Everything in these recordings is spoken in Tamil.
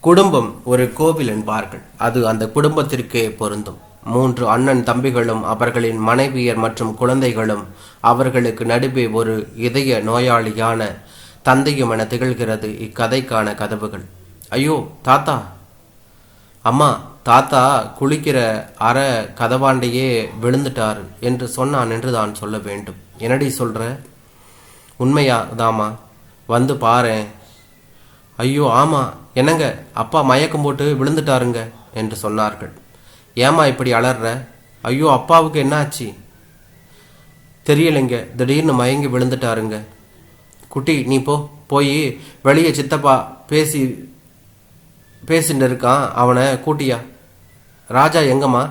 குடும்பம் ஒரு கோவில் என்பார்கள் அது அந்த குடும்பத்திற்கே பொருந்தும். மூன்று அண்ணன் தம்பிகளும் அவர்களின் மனைவியர் மற்றும் குழந்தைகளும் அவர்களுக்கு நடுவே ஒரு இதய நோயாளியான தந்தையும் என திகழ்கிறது இக்கதைக்கான கதவுகள். ஐயோ தாத்தா. அம்மா தாத்தா குளிக்கிற அற கதவாண்டையே விழுந்துட்டாரு என்று சொன்னான் என்று தான் சொல்ல வேண்டும். என்னடி சொல்ற? உண்மையா தாமா? வந்து பாரு ஐயோ ஆமாம் என்னங்க? அப்பா மயக்கம் போட்டு விழுந்துட்டாருங்க என்று சொன்னார்கள். ஏமா இப்படி அலற? ஐயோ அப்பாவுக்கு என்னாச்சு? தெரியலைங்க. திடீர்னு மயங்கி விழுந்துட்டாருங்க. குட்டி நீ போ. போய் வெளியே சித்தப்பா பேசி பேசிட்டு இருக்கான். அவனை கூட்டியா? ராஜா எங்கம்மா?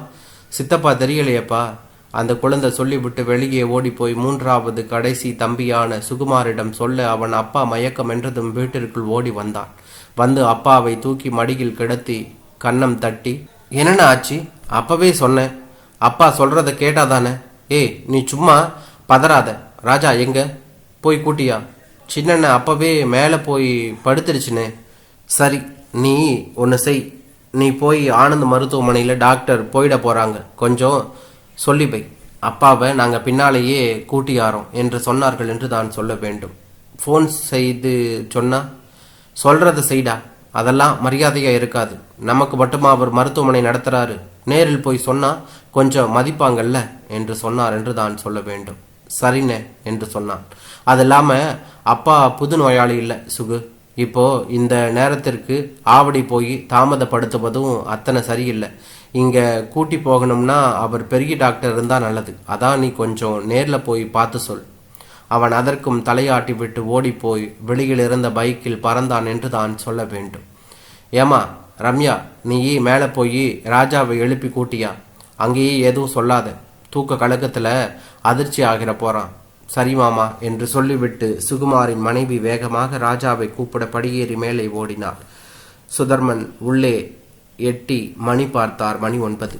சித்தப்பா தெரியலையேப்பா. அந்த குழந்தை சொல்லிவிட்டு வெளியே ஓடிப்போய் மூன்றாவது கடைசி தம்பியான சுகுமாரிடம் சொல்ல அவன் அப்பா மயக்கம் என்றதும் வீட்டிற்குள் ஓடி வந்தான். வந்து அப்பாவை தூக்கி மடியில் கிடத்தி கன்னம் தட்டி என்னென்ன ஆச்சு? அப்பவே சொன்னேன் அப்பா சொல்றத கேட்டாதானே? ஏய் நீ சும்மா பதறாத. ராஜா எங்க? போய் கூட்டியா? சின்னண்ண அப்பவே மேலே போய் படுத்துருச்சுனே. சரி நீ ஒன்று செய். நீ போய் ஆனந்த் மருத்துவமனையில் டாக்டர் போயிட போகிறாங்க கொஞ்சம் சொல்லி அப்பாவை நாங்கள் பின்னாலேயே கூட்டியாரோம் என்று சொன்னார்கள் என்று தான் சொல்ல வேண்டும். ஃபோன் செய்து சொன்னா சொல்கிறத செய்டா அதெல்லாம் மரியாதையாக இருக்காது. நமக்கு மட்டுமா அவர் மருத்துவமனை நடத்துகிறாரு நேரில் போய் சொன்னால் கொஞ்சம் மதிப்பாங்கல்ல? என்று சொன்னார் என்று தான் சொல்ல வேண்டும். சரிண்ணே என்று சொன்னான். அது இல்லாமல் அப்பா புது நோயாளி இல்லை சுகு. இப்போ இந்த நேரத்திற்கு ஆவடி போய் தாமதப்படுத்துவதும் அத்தனை சரியில்லை. இங்கே கூட்டி போகணும்னா அவர் பெரிய டாக்டர் இருந்தால் நல்லது. அதான் நீ கொஞ்சம் நேரில் போய் பார்த்து சொல். அவன் அதற்கும் தலையாட்டி விட்டு ஓடிப்போய் வெளியில் இருந்த பைக்கில் பறந்தான் என்று தான் சொல்ல வேண்டும். ஏமா ரம்யா நீ மேலே போய் ராஜாவை எழுப்பி கூட்டியா? அங்கேயே எதுவும் சொல்லாத. தூக்க கலக்கத்தில் அதிர்ச்சி ஆகிற போகிறான் சரி மாமா என்று சொல்லிவிட்டு சுகுமாரின் மனைவி வேகமாக ராஜாவை கூப்பிட படியேறி மேலே ஓடினாள். சுதர்மன் உள்ளே எட்டி மணி பார்த்தார். மணி ஒன்பது.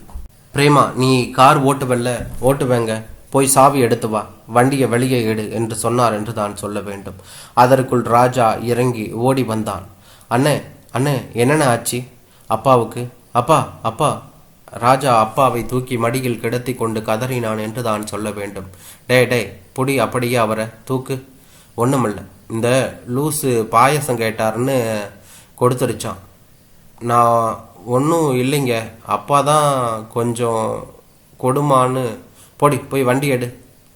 பிரேமா நீ கார் ஓட்டுவல்ல ஓட்டுவேங்க. போய் சாவி எடுத்து வா. வண்டியை வெளியே எடு என்று சொன்னார் என்று தான் சொல்ல வேண்டும். அதற்குள் ராஜா இறங்கி ஓடி வந்தான். அண்ணே அண்ணே என்னென்ன ஆச்சு? அப்பாவுக்கு? அப்பா அப்பா. ராஜா அப்பாவை தூக்கி மடியில் கிடத்தி கொண்டு கதறினான் என்று தான் சொல்ல வேண்டும். டே டே புடி அப்படியே அவரை தூக்கு. ஒன்றுமில்ல இந்த லூசு பாயசம் கேட்டாருன்னு கொடுத்துருச்சான். நான் ஒன்றும் இல்லைங்க. அப்பா தான் கொஞ்சம் கொடுமான்னு. போடி போய் வண்டி எடு.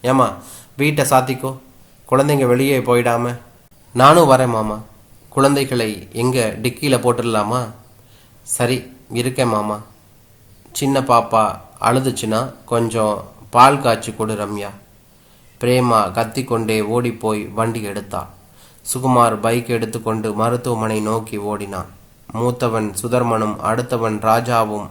ஏமா வீட்டை சாத்திக்கோ. குழந்தைங்க வெளியே போயிடாம. நானும் வரேன் மாமா. குழந்தைகளை எங்கே டிக்கியில் போட்டுடலாமா? சரி இருக்கேன் மாமா. சின்ன பாப்பா அழுதுச்சுன்னா கொஞ்சம் பால் காய்ச்சி கொடு ரம்யா. பிரேமா கத்திக்கொண்டே ஓடிப்போய் வண்டி எடுத்தாள் சுகுமார் பைக் எடுத்துக்கொண்டு மருத்துவமனை நோக்கி ஓடினான். மூத்தவன் சுதர்மனும் அடுத்தவன் ராஜாவும்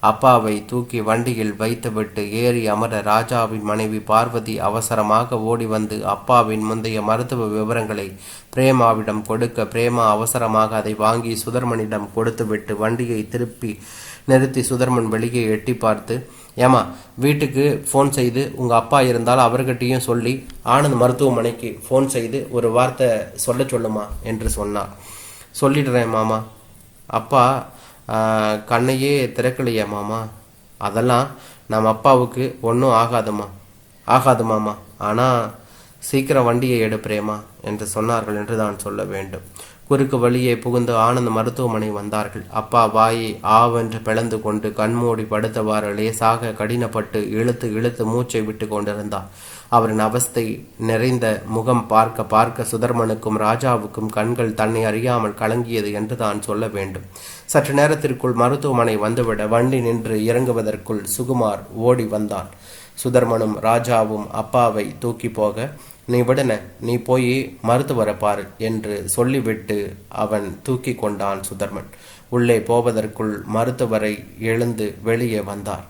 அப்பாவை தூக்கி வண்டியில் வைத்துவிட்டு ஏறி அமர ராஜாவின் மனைவி பார்வதி அவசரமாக ஓடி வந்து அப்பாவின் முந்தைய மருத்துவ விவரங்களை பிரேமாவிடம் கொடுக்க பிரேமா அவசரமாக அதை வாங்கி சுதர்மனிடம் கொடுத்துவிட்டு வண்டியை திருப்பி நிறுத்தி சுதர்மன் வெளியே எட்டி பார்த்து ஏமா வீட்டுக்கு ஃபோன் செய்து உங்கள் அப்பா இருந்தால் அவர்கிட்டயும் சொல்லி ஆனந்த் மருத்துவமனைக்கு ஃபோன் செய்து ஒரு வார்த்தை சொல்ல சொல்லுமா? என்று சொன்னார். சொல்லிடுறேன் மாமா. அப்பா கண்ணையே திறக்கலையா மாமா? அதெல்லாம் நம்ம அப்பாவுக்கு ஒன்றும் ஆகாதுமா? ஆகாது மாமா. ஆனால் சீக்கிரம் வண்டியை எடுப்பிறேமா என்று சொன்னார்கள் என்று தான் சொல்ல வேண்டும். குறுக்கு வழியே புகுந்து ஆனந்த் மருத்துவமனை வந்தார்கள். அப்பா வாயை ஆவென்று பிளந்து கொண்டு கண்மூடி படுத்தவாறு லேசாக கடினப்பட்டு இழுத்து இழுத்து மூச்சை விட்டு கொண்டிருந்தார் அவரின் அவஸ்தை நிறைந்த முகம் பார்க்க பார்க்க சுதர்மனுக்கும் ராஜாவுக்கும் கண்கள் தன்னை அறியாமல் கலங்கியது என்று தான் சொல்ல வேண்டும். சற்று நேரத்திற்குள் மருத்துவமனை வந்துவிட வண்டி நின்று இறங்குவதற்குள் சுகுமார் ஓடி வந்தான். சுதர்மனும் ராஜாவும் அப்பாவை தூக்கி போக நீ விடன நீ போய் மருத்துவரை பாரு என்று சொல்லிவிட்டு அவன் தூக்கி கொண்டான் சுதர்மன். உள்ளே போவதற்குள் மருத்துவரை எழுந்து வெளியே வந்தார்.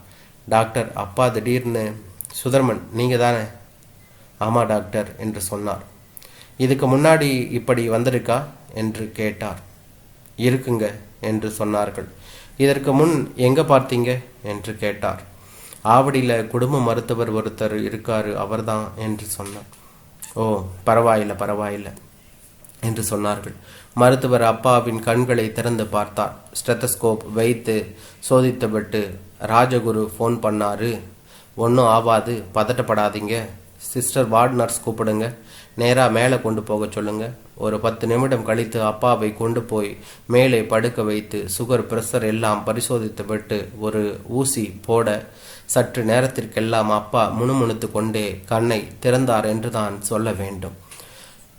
டாக்டர் அப்பா திடீர்னு சுதர்மன் நீங்க தானே? ஆமா டாக்டர் என்று சொன்னார். இதுக்கு முன்னாடி இப்படி வந்திருக்கா? என்று கேட்டார். இருக்குங்க என்று சொன்னார்கள். இதற்கு முன் எங்க பார்த்தீங்க? என்று கேட்டார். ஆவடியில் குடும்ப மருத்துவர் ஒருத்தர் இருக்காரு அவர்தான் என்று சொன்னார். ஓ பரவாயில்லை பரவாயில்லை என்று சொன்னார்கள். மருத்துவர் அப்பாவின் கண்களை திறந்து பார்த்தார். ஸ்டெத்தஸ்கோப் வைத்து சோதித்துவிட்டு ராஜகுரு ஃபோன் பண்ணாரு. ஒன்றும் ஆவாது பதட்டப்படாதீங்க. சிஸ்டர் வார்டு நர்ஸ் கூப்பிடுங்க. நேராக மேலே கொண்டு போக சொல்லுங்க. ஒரு பத்து நிமிடம் கழித்து அப்பாவை கொண்டு போய் மேலே படுக்க வைத்து சுகர் பிரஷர் எல்லாம் பரிசோதித்து விட்டு ஒரு ஊசி போட சற்று நேரத்திற்கெல்லாம் அப்பா முணுமுணுத்து கொண்டே கண்ணை திறந்தார் என்று தான் சொல்ல வேண்டும்.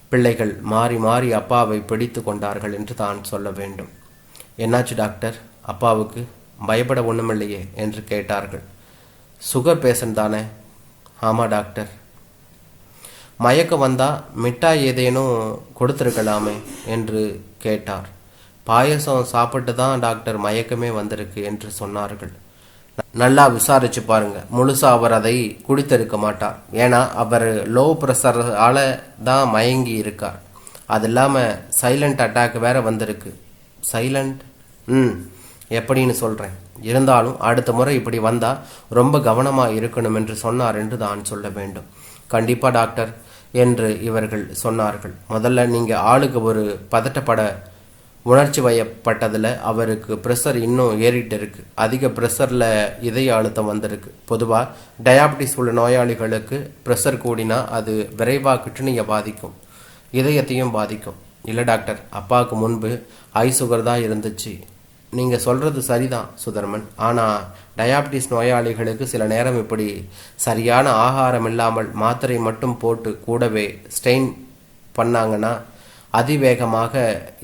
பிள்ளைகள் மாறி மாறி அப்பாவை பிடித்து கொண்டார்கள் என்று தான் சொல்ல வேண்டும். என்னாச்சு டாக்டர்? அப்பாவுக்கு பயப்பட ஒன்றுமில்லையே என்று கேட்டார்கள். சுகர் பேஷண்ட் தானே? ஆமாம் டாக்டர். மயக்கம் வந்தா மிட்டாய் ஏதேனும் கொடுத்துருக்கலாமே என்று கேட்டார். பாயசம் சாப்பிட்டு தான் டாக்டர் மயக்கமே வந்திருக்கு என்று சொன்னார்கள். நல்லா விசாரிச்சு பாருங்க. முழுசா அவர் அதை குடித்திருக்க மாட்டார். ஏன்னா அவர் லோ ப்ரெஷரால் தான் மயங்கி இருக்கார். அது இல்லாமல் சைலண்ட் அட்டாக் வேற வந்திருக்கு. சைலண்ட் ம். எப்படின்னு சொல்கிறேன் இருந்தாலும் அடுத்த முறை இப்படி வந்தால் ரொம்ப கவனமாக இருக்கணும் என்று சொன்னார் என்று தான் சொல்ல வேண்டும். கண்டிப்பாக டாக்டர். என்று இவர்கள் சொன்னார்கள். முதல்ல நீங்கள் ஆளுக்கு ஒரு பதட்டப்பட உணர்ச்சி வயப்பட்டதில் அவருக்கு ப்ரெஷர் இன்னும் ஏறிட்டு இருக்கு. அதிக ப்ரெஷரில் இதய அழுத்தம் வந்திருக்கு. பொதுவாக டயாபெட்டிஸ் உள்ள நோயாளிகளுக்கு ப்ரெஷர் கூடினா அது விரைவாக கிட்னியை பாதிக்கும். இதயத்தையும் பாதிக்கும். இல்லை டாக்டர் அப்பாவுக்கு முன்பு ஐ சுகர் தான் இருந்துச்சு. நீங்கள் சொல்கிறது சரிதான் சுதர்மன். ஆனால் டயாபிட்டிஸ் நோயாளிகளுக்கு சில நேரம் இப்படி சரியான ஆகாரம் இல்லாமல் மாத்திரை மட்டும் போட்டு கூடவே ஸ்டெயின் பண்ணாங்கன்னா அதிவேகமாக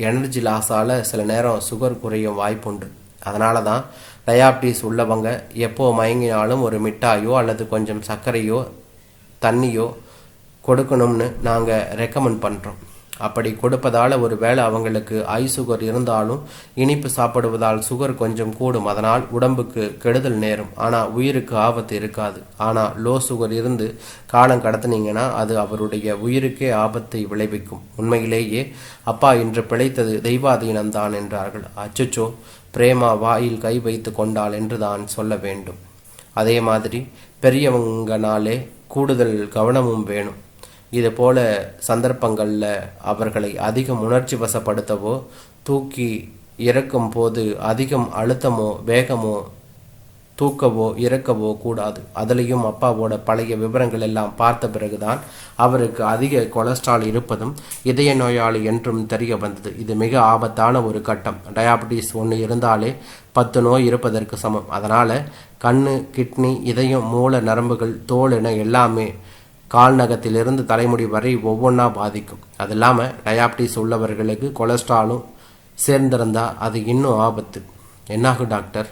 எனர்ஜி லாஸால் சில நேரம் சுகர் குறையும் வாய்ப்புண்டு. அதனால தான் டயாபிட்டிஸ் உள்ளவங்க எப்போ மயங்கினாலும் ஒரு மிட்டாயோ அல்லது கொஞ்சம் சர்க்கரையோ தண்ணியோ கொடுக்கணும்னு நாங்கள் ரெக்கமெண்ட் பண்ணுறோம் அப்படி கொடுப்பதால் ஒரு வேளை அவங்களுக்கு ஐ சுகர் இருந்தாலும் இனிப்பு சாப்பிடுவதால் சுகர் கொஞ்சம் கூடும். அதனால் உடம்புக்கு கெடுதல் நேரும். ஆனால் உயிருக்கு ஆபத்து இருக்காது. ஆனால் லோ சுகர் இருந்து காலம் கடத்துனீங்கன்னா அது அவருடைய உயிருக்கே ஆபத்தை விளைவிக்கும். உண்மையிலேயே அப்பா இன்று பிழைத்தது தெய்வாதீனம் தான் என்றார்கள். அச்சச்சோ பிரேமா வாயில் கை வைத்து கொண்டாள் என்று தான் சொல்ல வேண்டும். அதே மாதிரி பெரியவங்கனாலே கூடுதல் கவனமும் வேணும். இது போல சந்தர்ப்பங்களில் அவர்களை அதிகம் உணர்ச்சி வசப்படுத்தவோ தூக்கி இறக்கும் போது அதிகம் அழுத்தமோ வேகமோ தூக்கவோ இறக்கவோ கூடாது. அதுலேயும் அப்பாவோட பழைய விவரங்கள் எல்லாம் பார்த்த பிறகுதான் அவருக்கு அதிக கொலஸ்ட்ரால் இருப்பதும் இதய நோயாளி என்றும் தெரிய வந்தது. இது மிக ஆபத்தான ஒரு கட்டம். டயாபிட்டிஸ் ஒன்று இருந்தாலே பத்து நோய் இருப்பதற்கு சமம். அதனால் கண்ணு கிட்னி இதயம் மூல நரம்புகள் தோல் என எல்லாமே கால் நகத்திலிருந்து தலைமுடி வரை ஒவ்வொன்றா பாதிக்கும். அது இல்லாமல் டயாபிட்டிஸ் உள்ளவர்களுக்கு கொலஸ்ட்ராலும் சேர்ந்திருந்தால் அது இன்னும் ஆபத்து. என்னாகும் டாக்டர்?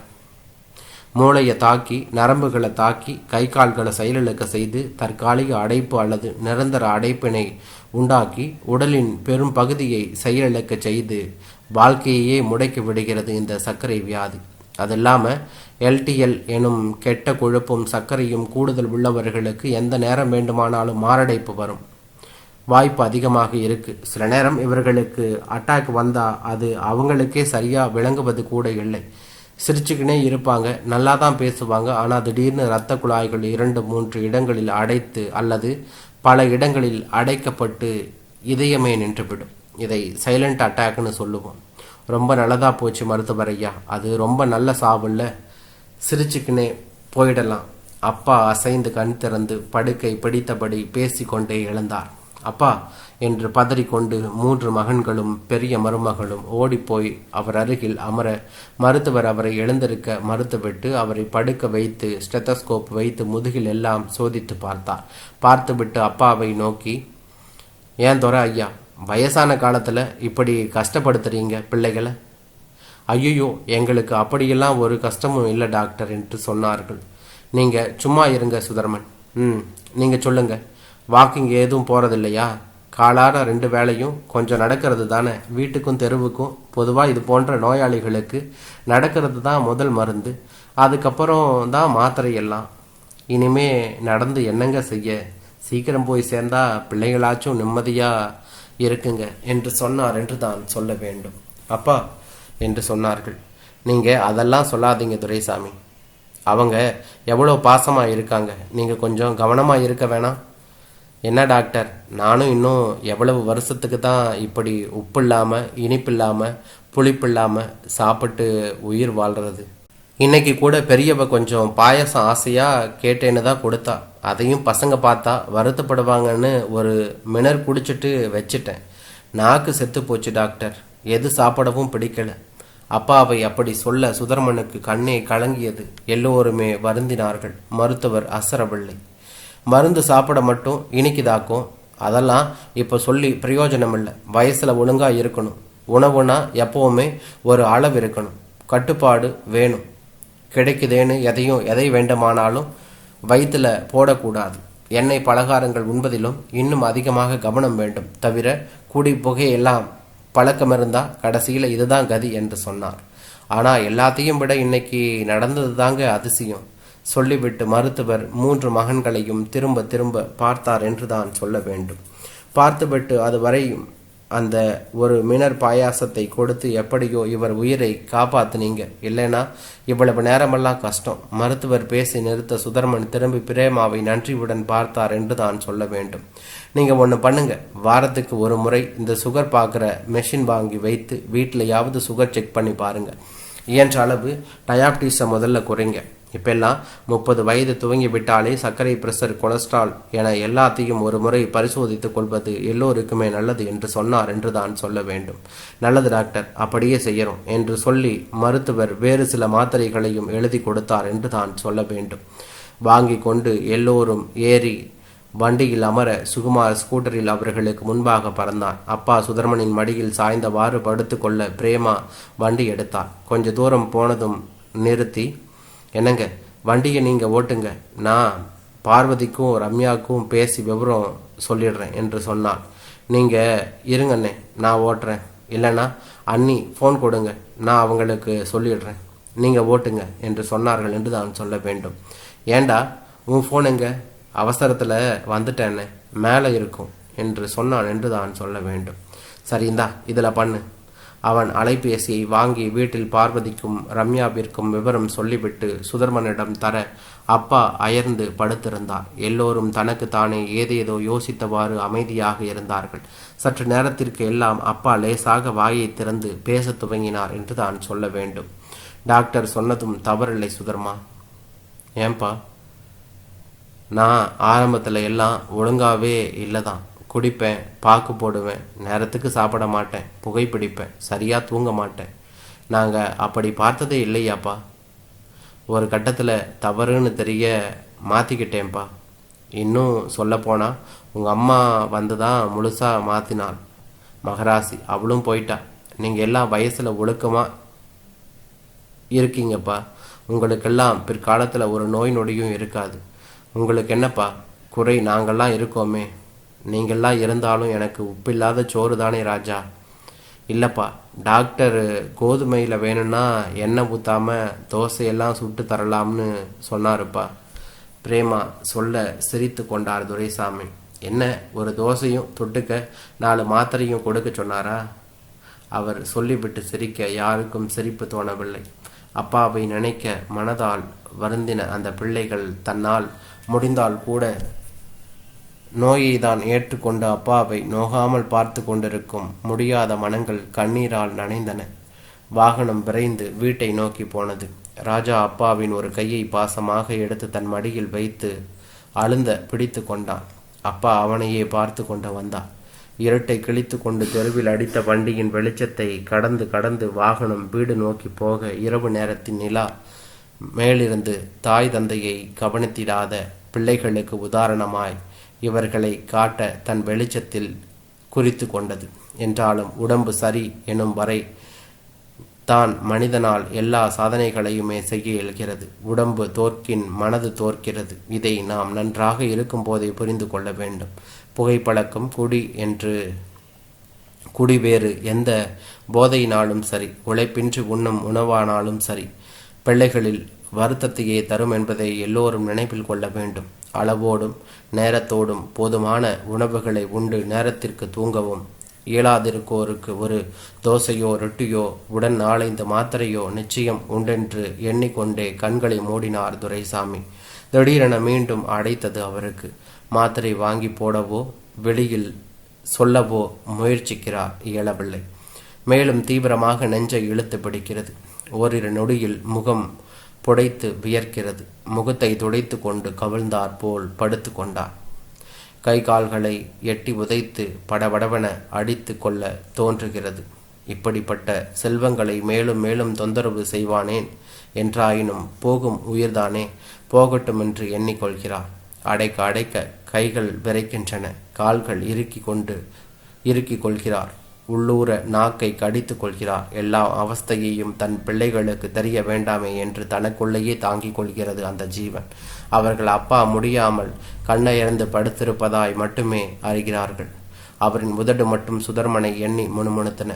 மூளையை தாக்கி நரம்புகளை தாக்கி கை கால்களை செயலிழக்க செய்து தற்காலிக அடைப்பு அல்லது நிரந்தர அடைப்பினை உண்டாக்கி உடலின் பெரும் பகுதியை செயலிழக்க செய்து வாழ்க்கையையே முடக்கி விடுகிறது இந்த சர்க்கரை வியாதி. அது இல்லாமல் எல்டிஎல் எனும் கெட்ட கொழுப்பும் சர்க்கரையும் கூடுதல் உள்ளவர்களுக்கு எந்த நேரம் வேண்டுமானாலும் மாரடைப்பு வரும். வாய்ப்பு அதிகமாக இருக்கு. சில நேரம் இவர்களுக்கு அட்டாக் வந்தால் அது அவங்களுக்கே சரியாக விளங்குவது கூட இல்லை. சிரிச்சுக்கினே இருப்பாங்க. நல்லா தான் பேசுவாங்க. ஆனால் திடீர்னு இரத்த குழாய்கள் இரண்டு மூன்று இடங்களில் அடைத்து அல்லது பல இடங்களில் அடைக்கப்பட்டு இதயமே நின்றுவிடும் இதை சைலண்ட் அட்டாக்னு சொல்லுவோம். ரொம்ப நல்லதாக போச்சு மருத்துவர் ஐயா. அது ரொம்ப நல்ல சாவுல்ல. சிரிச்சுக்கினே போயிடலாம். அப்பா அசைந்து கண் திறந்து படுக்கை பிடித்தபடி பேசிக்கொண்டே எழுந்தார். அப்பா என்று பதறிக்கொண்டு மூன்று மகன்களும் பெரிய மருமகளும் ஓடிப்போய் அவர் அருகில் அமர மருத்துவர் அவரை எழுந்திருக்க மறுத்துவிட்டு அவரை படுக்க வைத்து ஸ்டெத்தஸ்கோப் வைத்து முதுகில் எல்லாம் சோதித்து பார்த்தார். பார்த்துவிட்டு அப்பாவை நோக்கி ஏன் துறை ஐயா வயசான காலத்தில் இப்படி கஷ்டப்படுத்துறீங்க பிள்ளைகளை? ஐயோ எங்களுக்கு அப்படியெல்லாம் ஒரு கஷ்டமும் இல்லை டாக்டர் என்று சொன்னார்கள். நீங்கள் சும்மா இருங்க சுதர்மன். ம் நீங்கள் சொல்லுங்கள் வாக்கிங் எதுவும் போகிறதில்லையா காலார ரெண்டு வேலையும் கொஞ்சம் நடக்கிறது தானே? வீட்டுக்கும் தெருவுக்கும் பொதுவாக இது போன்ற நோயாளிகளுக்கு நடக்கிறது தான் முதல் மருந்து. அதுக்கப்புறம் தான் மாத்திரை எல்லாம். இனிமே நடந்து என்னங்க செய்ய? சீக்கிரம் போய் சேர்ந்தா பிள்ளைகளாச்சும் நிம்மதியாக இருக்குங்க. என்று சொன்னார் என்று தான் சொல்ல வேண்டும். அப்பா என்று சொன்னார்கள். நீங்கள் அதெல்லாம் சொல்லாதீங்க துரைசாமி. அவங்க எவ்வளோ பாசமாக இருக்காங்க. நீங்கள் கொஞ்சம் கவனமாக இருக்க வேணாம். என்ன டாக்டர்? நானும் இன்னும் எவ்வளவு வருஷத்துக்கு தான் இப்படி உப்பு இல்லாமல் இனிப்பு இல்லாமல் புளிப்பு இல்லாமல் சாப்பிட்டு உயிர் வாழ்கிறது இன்னைக்கு கூட பெரியவ கொஞ்சம் பாயசம் ஆசையாக கேட்டேன்னு தான் கொடுத்தா. அதையும் பசங்க பார்த்தா வருத்தப்படுவாங்கன்னு ஒரு மினர் குடிச்சிட்டு வச்சிட்டேன். நாக்கு செத்து போச்சு டாக்டர். எது சாப்பிடவும் பிடிக்கல. அப்பாவை அப்படி சொல்ல சுதர்மனுக்கு கண்ணே கலங்கியது. எல்லோருமே வருந்தினார்கள். மருத்துவர் அசரவில்லை. மருந்து சாப்பிட மட்டும் இனிக்குதாக்கும் அதெல்லாம் இப்போ சொல்லி பிரயோஜனம் இல்லை வயசில் ஒழுங்காக இருக்கணும். உணவுனா எப்பவுமே ஒரு அளவு இருக்கணும். கட்டுப்பாடு வேணும். கிடைக்குதேன்னு எதையும் எதை வேண்டுமானாலும் வயிற்றில் போடக்கூடாது. எண்ணெய் பலகாரங்கள் உண்பதிலும் இன்னும் அதிகமாக கவனம் வேண்டும். தவிர குடி புகையெல்லாம் பழக்கம் இருந்தால் கடைசியில் இதுதான் கதி என்று சொன்னார். ஆனால் எல்லாத்தையும் விட இன்னைக்கு நடந்தது தாங்க அதிசயம். சொல்லிவிட்டு மருத்துவர் மூன்று மகன்களையும் திரும்ப திரும்ப பார்த்தார் என்று தான் சொல்ல வேண்டும். பார்த்துவிட்டு அதுவரையும் அந்த ஒரு மினர் பாயாசத்தை கொடுத்து எப்படியோ இவர் உயிரை காப்பாத்துனீங்க. இல்லைனா இவ்வளவு நேரமெல்லாம் கஷ்டம். மருத்துவர் பேசி நிறுத்த சுதர்மன் திரும்பி பிரேமாவை நன்றியுடன் பார்த்தார் என்று தான் சொல்ல வேண்டும். நீங்க ஒன்று பண்ணுங்க. வாரத்துக்கு ஒரு முறை இந்த சுகர் பார்க்குற மெஷின் வாங்கி வைத்து வீட்டிலையாவது சுகர் செக் பண்ணி பாருங்க. இயன்ற அளவு டயாபிட்டிஸை முதல்ல குறைங்க. இப்பெல்லாம் முப்பது வயது துவங்கி விட்டாலே சர்க்கரை பிரஷர் கொலஸ்ட்ரால் என எல்லாத்தையும் ஒரு முறை பரிசோதித்துக் கொள்வது எல்லோருக்குமே நல்லது என்று சொன்னார் என்று தான் சொல்ல வேண்டும். நல்லது டாக்டர் அப்படியே செய்யறோம் என்று சொல்லி மருத்துவர் வேறு சில மாத்திரைகளையும் எழுதி கொடுத்தார் என்று தான் சொல்ல வேண்டும். வாங்கி கொண்டு எல்லோரும் ஏறி வண்டியில் அமர சுகுமார் ஸ்கூட்டரில் அவர்களுக்கு முன்பாக பறந்தார். அப்பா சுதர்மனின் மடியில் சாய்ந்தவாறு படுத்துக்கொள்ள பிரேமா வண்டி எடுத்தார். கொஞ்ச தூரம் போனதும் நிறுத்தி என்னங்க? வண்டியை நீங்கள் ஓட்டுங்க. நான் பார்வதிக்கும் ரம்யாவுக்கும் பேசி விவரம் சொல்லிடுறேன் என்று சொன்னாள். நீங்கள் இருங்கண்ணே நான் ஓட்டுறேன். இல்லைன்னா அண்ணி ஃபோன் கொடுங்க. நான் அவங்களுக்கு சொல்லிடுறேன். நீங்கள் ஓட்டுங்க என்று சொன்னார்கள் என்று தான் சொல்ல வேண்டும். ஏண்டா உன் ஃபோன் எங்க? அவசரத்தில் வந்துட்டேன்னு மேலே இருக்கும் என்று சொன்னான் என்று தான் சொல்ல வேண்டும். சரி இந்தா இதில் பண்ணு. அவன் அலைபேசியை வாங்கி வீட்டில் பார்வதிக்கும் ரம்யாவிற்கும் விவரம் சொல்லிவிட்டு சுதர்மனிடம் தர அப்பா அயர்ந்து படுத்திருந்தார். எல்லோரும் தனக்கு தானே ஏதேதோ யோசித்தவாறு அமைதியாக இருந்தார்கள். சற்று நேரத்திற்கு எல்லாம் அப்பா லேசாக வாயை திறந்து பேசத் துவங்கினார் என்று தான் சொல்ல வேண்டும். டாக்டர் சொன்னதும் தவறில்லை சுதர்மா. ஏன்பா? நான் ஆரம்பத்தில் எல்லாம் ஒழுங்காவே இல்லை தான் குடிப்பேன் பாக்கு போடுவேன் நேரத்துக்கு சாப்பிட மாட்டேன் புகைப்பிடிப்பேன் சரியாக தூங்க மாட்டேன். நாங்கள் அப்படி பார்த்ததே இல்லையாப்பா. ஒரு கட்டத்தில் தவறுன்னு தெரிய மாற்றிக்கிட்டேன்ப்பா இன்னும் சொல்லப்போனால் உங்கள் அம்மா வந்து தான் முழுசாக மாற்றினாள் மகராசி அவளும் போயிட்டா. நீங்கள் எல்லாம் வயசில் ஒழுக்கமாக இருக்கீங்கப்பா. உங்களுக்கெல்லாம் பிற்காலத்தில் ஒரு நோய் நொடியும் இருக்காது. உங்களுக்கு என்னப்பா? குறை நாங்கள்லாம் இருக்கோமே. நீங்கள்லாம் இருந்தாலும் எனக்கு உப்பில்லாத சோறு தானே ராஜா. இல்லைப்பா டாக்டர் கோதுமையில் வேணும்னா எண்ணெய் ஊற்றாமல் தோசையெல்லாம் சுட்டு தரலாம்னு சொன்னாருப்பா. பிரேமா சொல்ல சிரித்து கொண்டார் துரைசாமி. என்ன ஒரு தோசையும் தொட்டுக்க நாலு மாத்திரையும் கொடுக்க சொன்னாரா? அவர் சொல்லிவிட்டு சிரிக்க யாருக்கும் சிரிப்பு தோணவில்லை. அப்பாவை நினைக்க மனதால் வருந்தின அந்த பிள்ளைகள் தன்னால் முடிந்தால் கூட நோயை தான் ஏற்றுக்கொண்டு அப்பாவை நோகாமல் பார்த்து கொண்டிருக்கும் முடியாத மனங்கள் கண்ணீரால் நனைந்தன. வாகனம் விரைந்து வீட்டை நோக்கி போனது. ராஜா அப்பாவின் ஒரு கையை பாசமாக எடுத்து தன் மடியில் வைத்து அழுந்த பிடித்து கொண்டான். அப்பா அவனையே பார்த்து கொண்டு வந்தான். இருட்டை கிழித்து கொண்டு தெருவில் அடித்த வண்டியின் வெளிச்சத்தை கடந்து கடந்து வாகனம் வீடு நோக்கி போக இரவு நேரத்தின் நிலா மேலிருந்து தாய் தந்தையை கவனித்திடாத பிள்ளைகளுக்கு உதாரணமாய் இவர்களை காட்ட தன் வெளிச்சத்தில் குறித்து கொண்டது. என்றாலும் உடம்பு சரி எனும் வரை தான் மனிதனால் எல்லா சாதனைகளையுமே செய்ய இயல்கிறது. உடம்பு தோற்கின் மனது தோற்கிறது. இதை நாம் நன்றாக இருக்கும் போதே புரிந்து கொள்ள வேண்டும். புகைப்பழக்கம் குடி என்று குடி வேறு எந்த போதையினாலும் சரி உழைப்பின்றி உண்ணும் உணவானாலும் சரி பிள்ளைகளில் வருத்தத்தையே தரும் என்பதை எல்லோரும் நினைவில் கொள்ள வேண்டும். அளவோடும் நேரத்தோடும் போதுமான உணவுகளை உண்டு நேரத்திற்கு தூங்கவும். இயலாதிருக்கோருக்கு ஒரு தோசையோ ரொட்டியோ உடன் நாளைந்து மாத்திரையோ நிச்சயம் உண்டென்று எண்ணிக்கொண்டே கண்களை மூடினார் துரைசாமி. திடீரென மீண்டும் அடைத்தது அவருக்கு. மாத்திரை வாங்கி போடவோ வெளியில் சொல்லவோ முயற்சிக்கிறார் இயலவில்லை. மேலும் தீவிரமாக நெஞ்சை இழுத்து பிடிக்கிறது. ஓரிரு நொடியில் முகம் புடைத்து வியர்க்கிறது. முகத்தை துடைத்து கொண்டு கவிழ்ந்தார் போல் படுத்து கொண்டார். கை கால்களை எட்டி உதைத்து படபடவென அடித்து கொள்ள தோன்றுகிறது. இப்படிப்பட்ட செல்வங்களை மேலும் மேலும் தொந்தரவு செய்வானேன்? என்றாயினும் போகும் உயிர்தானே? போகட்டும் என்று எண்ணிக்கொள்கிறார். அடைக்க அடைக்க கைகள் விரைக்கின்றன. கால்கள் இறுக்கி கொண்டு இறுக்கிக் கொள்கிறார். உள்ளூர நாக்கை கடித்து கொள்கிறார். எல்லா அவஸ்தையையும் தன் பிள்ளைகளுக்கு தெரிய வேண்டாமே என்று தனக்குள்ளேயே தாங்கிக் கொள்கிறது அந்த ஜீவன். அவர்கள் அப்பா முடியாமல் கண்ணையர்ந்து படுத்திருப்பதாய் மட்டுமே அறிகிறார்கள். அவரின் உதடு மட்டும் சுதர்மனை எண்ணி முணுமுணுத்தன.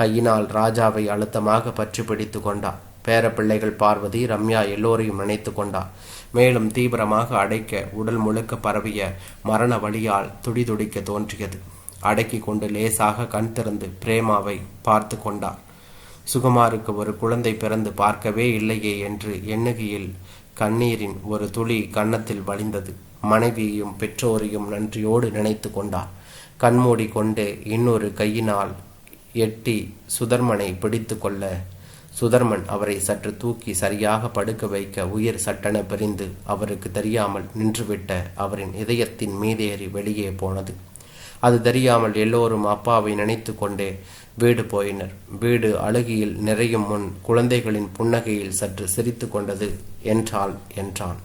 கையினால் ராஜாவை அழுத்தமாக பற்றி பிடித்து கொண்டார் பேர பிள்ளைகள் பார்வதி ரம்யா எல்லோரையும் நினைத்து கொண்டார் மேலும் தீவிரமாக அடைக்க உடல் முழுக்க பரவிய மரண வழியால் துடிதுடிக்க தோன்றியது. அடக்கி கொண்டு லேசாக கண் திறந்து பிரேமாவை பார்த்து கொண்டார் சுகுமாருக்கு ஒரு குழந்தை பிறந்து பார்க்கவே இல்லையே என்று எண்ணுகையில் கண்ணீரின் ஒரு துளி கன்னத்தில் வழிந்தது. மனைவியையும் பெற்றோரையும் நன்றியோடு நினைத்து கொண்டார் கண்மூடி கொண்டு இன்னொரு கையினால் எட்டி சுதர்மனை பிடித்து கொள்ள சுதர்மன் அவரை சற்று தூக்கி சரியாக படுக்க வைக்க உயிர் சட்டென பிரிந்து அவருக்கு தெரியாமல் நின்றுவிட்ட அவரின் இதயத்தின் மீதேறி வெளியே போனது. அது தெரியாமல் எல்லோரும் அப்பாவை நினைத்து கொண்டே வீடு போயினர். வீடு அழுகியில் நிறையும் முன் குழந்தைகளின் புன்னகையில் சற்று சிரித்து கொண்டது என்றாள் என்றான்.